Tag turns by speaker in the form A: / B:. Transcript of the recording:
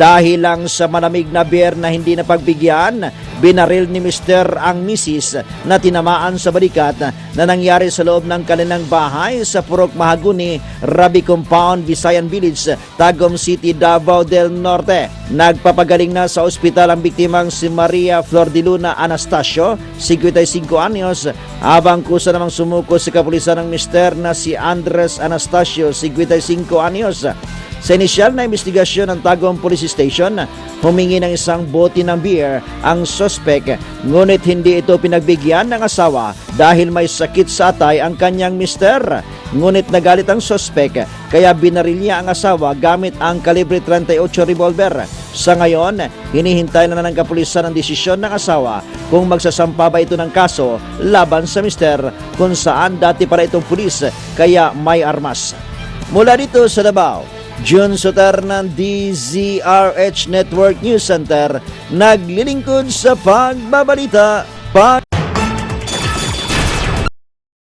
A: Dahil lang sa malamig na beer na hindi napagbigyan, binaril ni Mr. ang misis na tinamaan sa balikat na nangyari sa loob ng kanilang bahay sa Purok Mahaguni, Rabi Compound, Visayan Village, Tagum City, Davao del Norte. Nagpapagaling na sa ospital ang biktimang si Maria Flor de Luna Anastasio, 55 anyos, habang kusa namang sumuko sa kapulisan ng mister na si Andres Anastasio, 55 anyos. Sa inisyal na investigasyon ng Tagum Police Station, humingi ng isang bote ng beer ang sospek ngunit hindi ito pinagbigyan ng asawa dahil may sakit sa atay ang kanyang mister. Ngunit nagalit ang sospek kaya binaril niya ang asawa gamit ang kalibre 38 revolver. Sa ngayon, hinihintay na ng kapulisan ang desisyon ng asawa kung magsasampa ba ito ng kaso laban sa mister kung saan dati para itong pulis kaya may armas. Mula dito sa Davao, June Soter ng DZRH Network News Center, naglilingkod sa pagbabalita. Pag